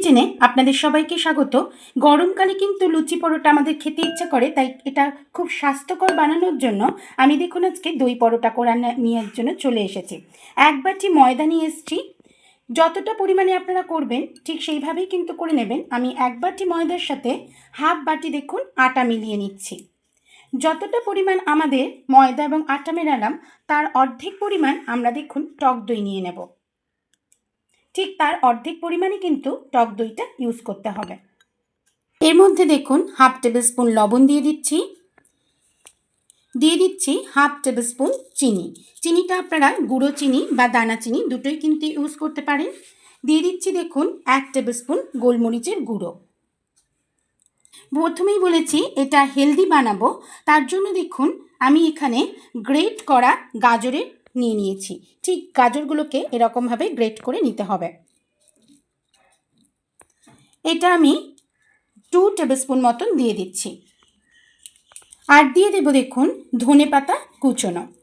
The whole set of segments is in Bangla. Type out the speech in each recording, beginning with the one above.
কিচেনে আপনাদের সবাইকে স্বাগত। গরমকালে কিন্তু লুচি পরোটা আমাদের খেতে ইচ্ছা করে, তাই এটা খুব স্বাস্থ্যকর বানানোর জন্য আমি দেখুন আজকে দই পরোটা করা নেওয়ার জন্য চলে এসেছি। এক বাটি ময়দা নিয়ে এসেছি। যতটা পরিমাণে আপনারা করবেন, ঠিক সেইভাবেই কিন্তু করে নেবেন। আমি এক বাটি ময়দার সাথে হাফ বাটি দেখুন আটা মিলিয়ে নিচ্ছি। যতটা পরিমাণ আমাদের ময়দা এবং আটা মেলালাম, তার অর্ধেক পরিমাণ আমরা দেখুন টক দই নিয়ে নেব। ঠিক তার অর্ধেক পরিমাণে কিন্তু টক দইটা ইউজ করতে হবে। এর মধ্যে দেখুন হাফ টেবিল স্পুন লবণ দিয়ে দিচ্ছি। দিয়ে দিচ্ছি হাফ টেবিল স্পুন চিনি। চিনিটা আপনারা গুঁড়ো চিনি বা দানা চিনি দুটোই কিন্তু ইউজ করতে পারেন। দিয়ে দিচ্ছি দেখুন এক টেবিল স্পুন গোলমরিচের গুঁড়ো। প্রথমেই বলেছি এটা হেলদি বানাবো। তার জন্য দেখুন আমি এখানে গ্রেট করা গাজরের নিয়ে নিয়েছি। ঠিক গাজরগুলোকে এরকমভাবে গ্রেট করে নিতে হবে। এটা আমি টু টেবিলস্পুন মতন দিয়ে দিচ্ছি। আর দিয়ে দেব দেখুন ধনে পাতা কুচোনো।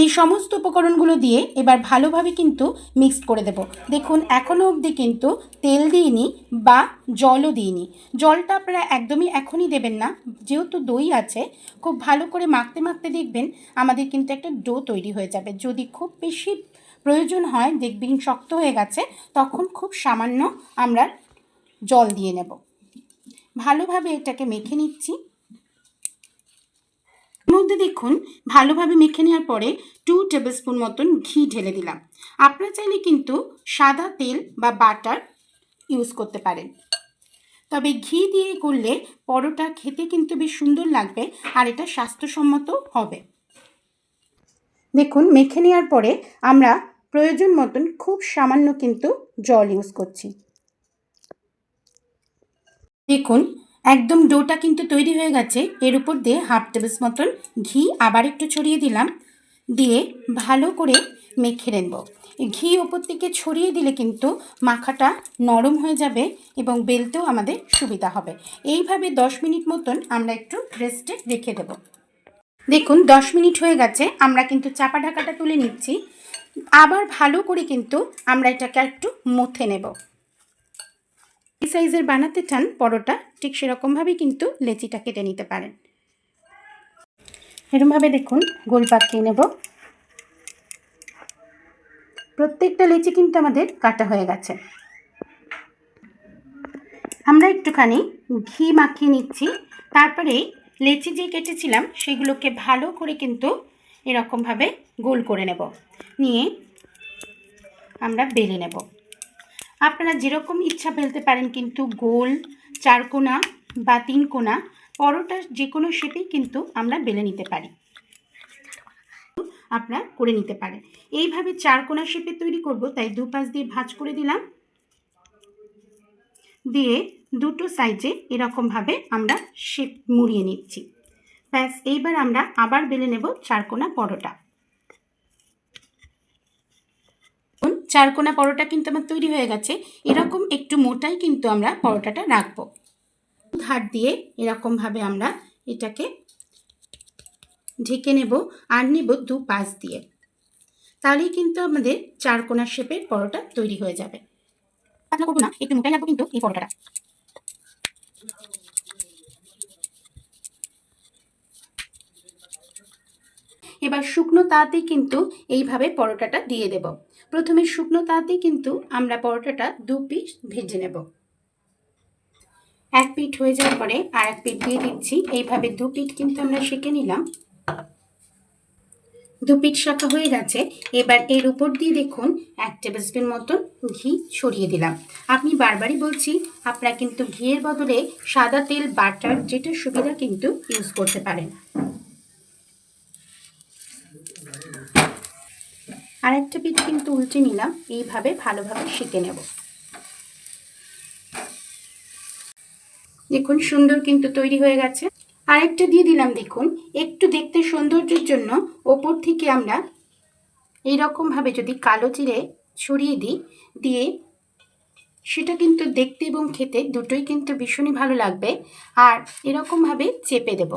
এই সমস্ত উপকরণগুলো দিয়ে এবার ভালোভাবে কিন্তু মিক্স করে দেব। দেখুন এখনও অবধি কিন্তু তেল দিইনি বা জলও দিইনি। জলটা আপনারা একদমই এখনই দেবেন না, যেহেতু দই আছে, খুব ভালো করে মাখতে মাখতে দেখবেন আমাদের কিন্তু একটা ডো তৈরি হয়ে যাবে। যদি খুব বেশি প্রয়োজন হয়, দেখবেন শক্ত হয়ে গেছে, তখন খুব সামান্য আমরা জল দিয়ে নেব। ভালোভাবে এটাকে মেখে নিচ্ছি। মধ্যে দেখুন, ভালোভাবে মেখে নেওয়ার পরে টু টেবিলস্পুন মতন ঘি ঢেলে দিলাম। আপনারা চাইলে কিন্তু সাদা তেল বা বাটার ইউজ করতে পারেন। তবে ঘি দিয়ে করলে পরোটা খেতে কিন্তু বেশ সুন্দর লাগবে আর এটা স্বাস্থ্যসম্মত হবে। দেখুন, মেখে নেওয়ার পরে আমরা প্রয়োজন মতন খুব সামান্য কিন্তু জল ইউজ করছি। দেখুন একদম ডোটা কিন্তু তৈরি হয়ে গেছে। এর উপর দিয়ে হাফ টেবিল মতন ঘি আবার একটু ছড়িয়ে দিলাম। দিয়ে ভালো করে মেখে নেব। ঘি ওপর থেকে ছড়িয়ে দিলে কিন্তু মাখাটা নরম হয়ে যাবে এবং বেলতেও আমাদের সুবিধা হবে। এইভাবে দশ মিনিট মতন আমরা একটু রেস্টে রেখে দেব। দেখুন, দশ মিনিট হয়ে গেছে। আমরা কিন্তু চাপা ঢাকাটা তুলে নিচ্ছি। আবার ভালো করে কিন্তু আমরা এটাকে একটু মুথে নেব। এই সাইজের বানাতে চান পরোটা, ঠিক সেরকমভাবেই কিন্তু লেচিটা কেটে নিতে পারেন। এরমভাবে দেখুন, গোল পাকিয়ে নেব। প্রত্যেকটা লেচি কিন্তু আমাদের কাটা হয়ে গেছে। আমরা একটুখানি ঘি মাখিয়ে নিচ্ছি। তারপরে লেচি যে কেটেছিলাম, সেগুলোকে ভালো করে কিন্তু এরকমভাবে গোল করে নেব। নিয়ে আমরা বেলে নেব। আপনারা যেরকম ইচ্ছা ফেলতে পারেন কিন্তু গোল চারকোনা বা তিন কোনা পরোটার যে কোনো শেপেই কিন্তু আমরা বেলে নিতে পারি। আপনারা করে নিতে পারেন। এইভাবে চারকোনা শেপে তৈরি করব, তাই দুপাশ দিয়ে ভাঁজ করে দিলাম। দিয়ে দুটো সাইজে এরকমভাবে আমরা শেপ মুড়িয়ে নিচ্ছি। ব্যাস, এইবার আমরা আবার বেলে নেব চারকোনা পরোটা। চারকোনা পরোটা কিন্তু আমার তৈরি হয়ে গেছে। এরকম একটু মোটাই কিন্তু আমরা পরোটাটা রাখব। ধার দিয়ে এরকমভাবে আমরা এটাকে ঢেকে নেব আর নেব দু পাশ দিয়ে। তাহলেই কিন্তু আমাদের চারকোনা শেপের পরোটা তৈরি হয়ে যাবে। করব না, একটু মোটাই রাখব কিন্তু এই পরোটাটা। এবার শুকনো তাতেই কিন্তু এইভাবে পরোটাটা দিয়ে দেব। প্রথমে শুকনো তাতে কিন্তু আমরা পরোটাটা দু পিস ভেজে নেব। এক পিঠ হয়ে যাওয়ার পরে আর এক পিঠ দিয়ে দিচ্ছি। এইভাবে দু পিঠ কিন্তু আমরা সেঁকে নিলাম। দু পিঠ শাখা হয়ে গেছে। এবার এর উপর দিয়ে দেখুন এক টেবিল স্পুন মতন ঘি ছড়িয়ে দিলাম। আপনি বারবারই বলছি, আপনারা কিন্তু ঘিয়ের বদলে সাদা তেল, বাটার যেটা সুবিধা কিন্তু ইউজ করতে পারেন। আরেকটা পিঠ কিন্তু উল্টে নিলাম, এইভাবে ভালোভাবে শিখে নেব। দেখুন, সুন্দর কিন্তু তৈরি হয়ে গেছে। আরেকটা দিয়ে দিলাম, দেখুন, একটু দেখতে সৌন্দর্যের জন্য ওপর থেকে আমরা এইরকমভাবে যদি কালো চিড়ে ছড়িয়ে দিই, দিয়ে সেটা কিন্তু দেখতে এবং খেতে দুটোই কিন্তু ভীষণই ভালো লাগবে। আর এরকমভাবে চেপে দেব,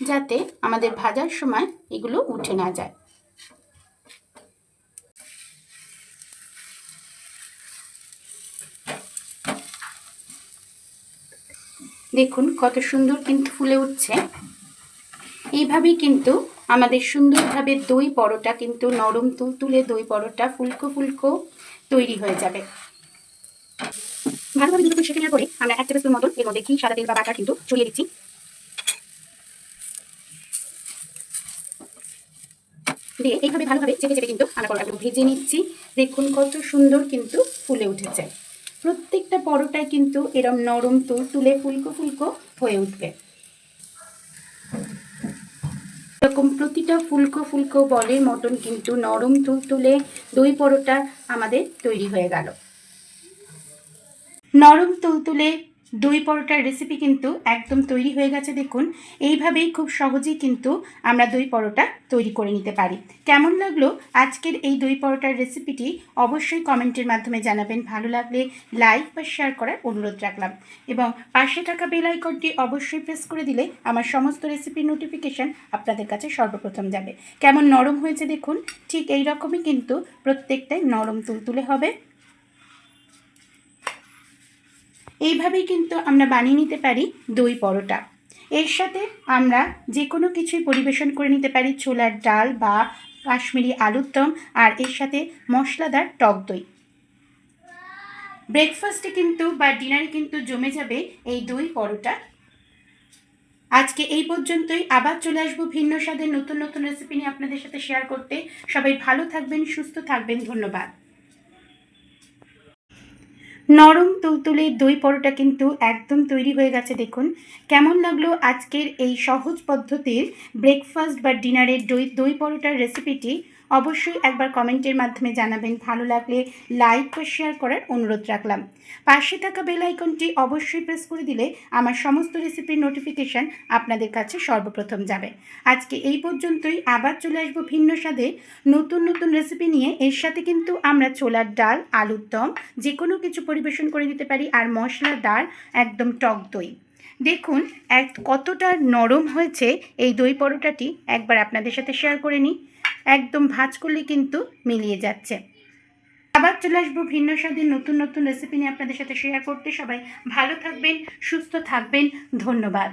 যাতে আমাদের ভাজার সময় এগুলো উঠে না যায়। দেখুন কত সুন্দর কিন্তু ফুলে উঠছে। এইভাবেই কিন্তু আমাদের সুন্দরভাবে দই পরোটা কিন্তু নরম তুলতুলে দই পরোটা ফুলকো ফুলকো তৈরি হয়ে যাবে। ভালোভাবে দুটো সেঁকে নেওয়ার পরে আমরা এক টেবিল মতন এর মধ্যে ঘি, সাদা তেল বা বাটার কিন্তু ছড়িয়ে দিচ্ছি। দিয়ে এইভাবে ভালোভাবে চেপে চেপে কিন্তু আমরা পরোটাগুলো ভেজে নিচ্ছি। দেখুন কত সুন্দর কিন্তু ফুলে উঠেছে। প্রত্যেকটা পরোটায় কিন্তু এরম নরম তুল তুলে ফুলকো ফুলকো হয়ে উঠবে। এরকম প্রতিটা ফুলকো ফুলকো বলের মটন কিন্তু নরম তুল তুলে দই পরোটা আমাদের তৈরি হয়ে গেল। নরম তুলতুলে দই পরোটার রেসিপি কিন্তু একদম তৈরি হয়ে গেছে, দেখুন। এইভাবেই খুব সহজেই কিন্তু আমরা দই পরোটা তৈরি করে নিতে পারি। কেমন লাগল আজকের এই দই পরোটার রেসিপিটি অবশ্যই কমেন্টের মাধ্যমে জানাবেন। ভালো লাগলে লাইক বা শেয়ার করার অনুরোধ রাখলাম। এবং পাশে থাকা বেল আইকনটি অবশ্যই প্রেস করে দিলে আমার সমস্ত রেসিপির নোটিফিকেশান আপনাদের কাছে সর্বপ্রথম যাবে। কেমন নরম হয়েছে দেখুন, ঠিক এই রকমই কিন্তু প্রত্যেকটাই নরম তুলতুলে হবে। এইভাবেই কিন্তু আমরা বানিয়ে নিতে পারি দই পরোটা। এর সাথে আমরা যে কোনো কিছুই পরিবেশন করে নিতে পারি, ছোলার ডাল বা কাশ্মীরি আলুর দম, আর এর সাথে মশলাদার টক দই। ব্রেকফাস্টে কিন্তু বা ডিনারে কিন্তু জমে যাবে এই দই পরোটা। আজকে এই পর্যন্তই। আবার চলে আসব ভিন্ন স্বাদের নতুন নতুন রেসিপি নিয়ে আপনাদের সাথে শেয়ার করতে। সবাই ভালো থাকবেন, সুস্থ থাকবেন। ধন্যবাদ। নরম তুলতুলে দই পরোটা কিন্তু একদম তৈরি হয়ে গেছে, দেখুন। কেমন লাগল আজকের এই সহজ পদ্ধতির ব্রেকফাস্ট বা ডিনারের দই দই পরোটার রেসিপিটি অবশ্যই একবার কমেন্টের মাধ্যমে জানাবেন। ভালো লাগলে লাইক বা শেয়ার করার অনুরোধ রাখলাম। পাশে থাকা বেল আইকনটি অবশ্যই প্রেস করে দিলে আমার সমস্ত রেসিপির নোটিফিকেশান আপনাদের কাছে সর্বপ্রথম যাবে। আজকে এই পর্যন্তই। আবার চলে আসব ভিন্ন স্বাদে। নতুন নতুন রেসিপি নিয়ে। এর সাথে কিন্তু আমরা ছোলার ডাল, আলুর দম যে কোনো কিছু পরিবেশন করে দিতে পারি। আর মশলাদার একদম টক দই। দেখুন, এক কতটা নরম হয়েছে এই দই পরোটাটি। একবার আপনাদের সাথে শেয়ার করে নিই। একদম ভাজ করলে কিন্তু মিলিয়ে যাচ্ছে। আবার চলে আসব ভিন্ন স্বাদের নতুন নতুন রেসিপি নিয়ে আপনাদের সাথে শেয়ার করতে। সবাই ভালো থাকবেন, সুস্থ থাকবেন। ধন্যবাদ।